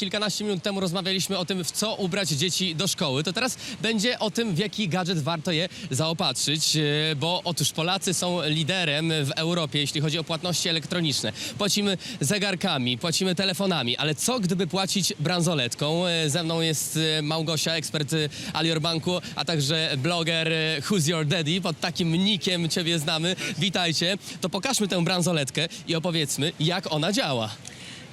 Kilkanaście minut temu rozmawialiśmy o tym, w co ubrać dzieci do szkoły. To teraz będzie o tym, w jaki gadżet warto je zaopatrzyć, e, bo otóż Polacy są liderem w Europie, jeśli chodzi o płatności elektroniczne. Płacimy zegarkami, płacimy telefonami, ale co gdyby płacić bransoletką? E, Ze mną jest e, Małgosia, ekspert Alior Banku, a także bloger Who's Your Daddy. Pod takim nikiem ciebie znamy. Witajcie. To pokażmy tę bransoletkę i opowiedzmy, jak ona działa.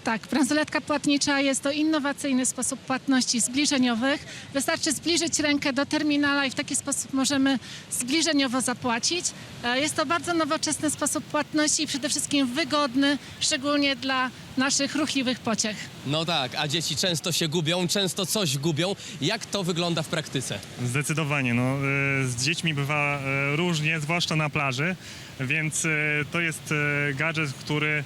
Tak, bransoletka płatnicza jest to innowacyjny sposób płatności zbliżeniowych. Wystarczy zbliżyć rękę do terminala i w taki sposób możemy zbliżeniowo zapłacić. E, Jest to bardzo nowoczesny sposób płatności i przede wszystkim wygodny, szczególnie dla naszych ruchliwych pociech. No tak, a dzieci często się gubią, często coś gubią. Jak to wygląda w praktyce? Zdecydowanie. No, e, z dziećmi bywa e, różnie, zwłaszcza na plaży, więc to jest gadżet, który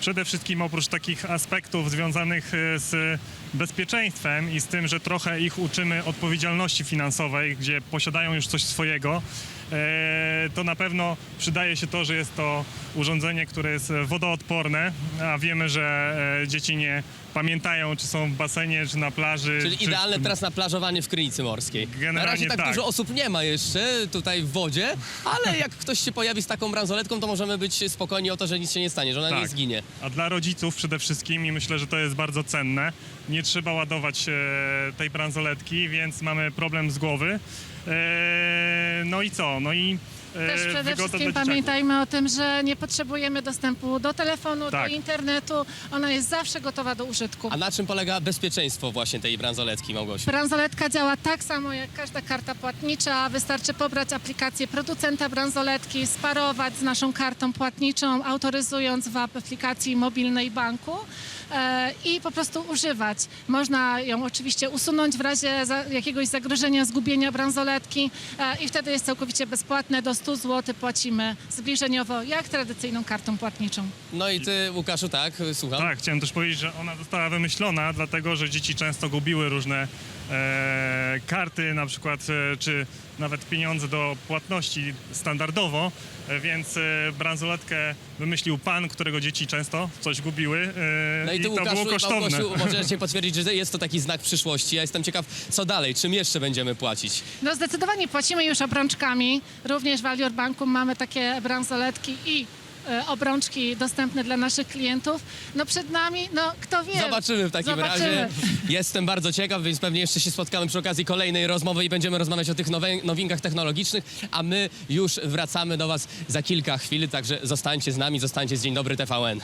przede wszystkim oprócz takich aspektów związanych e, z bezpieczeństwem i z tym, że trochę ich uczymy odpowiedzialności finansowej, gdzie posiadają już coś swojego, e, to na pewno przydaje się to, że jest to urządzenie, które jest wodoodporne, a wiemy, że e, dzieci nie pamiętają, czy są w basenie, czy na plaży. Czyli czy idealne teraz na plażowanie w Krynicy Morskiej. na Generalnie razie tak, tak. dużo osób nie ma jeszcze tutaj w wodzie, ale jak ktoś się pojawi z taką bransoletką, to możemy być spokojni o to, że nic się nie stanie, że ona nie Tak. zginie. A dla rodziców przede wszystkim i myślę, że to jest bardzo cenne. Nie trzeba ładować e, tej bransoletki, więc mamy problem z głowy. E, no i co? No i Też przede wygoda wszystkim dla dzieciaków. pamiętajmy o tym, że nie potrzebujemy dostępu do telefonu, Tak. do internetu. Ona jest zawsze gotowa do użytku. A na czym polega bezpieczeństwo właśnie tej bransoletki, Małgosiu? Bransoletka działa tak samo jak każda karta płatnicza. Wystarczy pobrać aplikację producenta bransoletki, sparować z naszą kartą płatniczą, autoryzując w aplikacji mobilnej banku e, i po prostu używać. Można ją oczywiście usunąć w razie za, jakiegoś zagrożenia zgubienia bransoletki e, i wtedy jest całkowicie bezpłatne. Do 100 zł płacimy zbliżeniowo jak tradycyjną kartą płatniczą. No i ty, Łukaszu, tak, słucham? Tak, chciałem też powiedzieć, że ona została wymyślona dlatego, że dzieci często gubiły różne e, karty, na przykład, e, czy nawet pieniądze do płatności standardowo, e, więc e, bransoletkę wymyślił pan, którego dzieci często coś gubiły e, No i ty, to Łukaszu, było kosztowne. Małgosiu, możecie potwierdzić, że jest to taki znak przyszłości. Ja jestem ciekaw, co dalej, czym jeszcze będziemy płacić. No zdecydowanie płacimy już obrączkami. Również w Alior Banku mamy takie bransoletki i obrączki dostępne dla naszych klientów. No przed nami, no kto wie. Zobaczymy w takim Zobaczymy. razie. Jestem bardzo ciekaw, więc pewnie jeszcze się spotkamy przy okazji kolejnej rozmowy i będziemy rozmawiać o tych nowe, nowinkach technologicznych, a my już wracamy do Was za kilka chwil, także zostańcie z nami, zostańcie z Dzień Dobry TVN.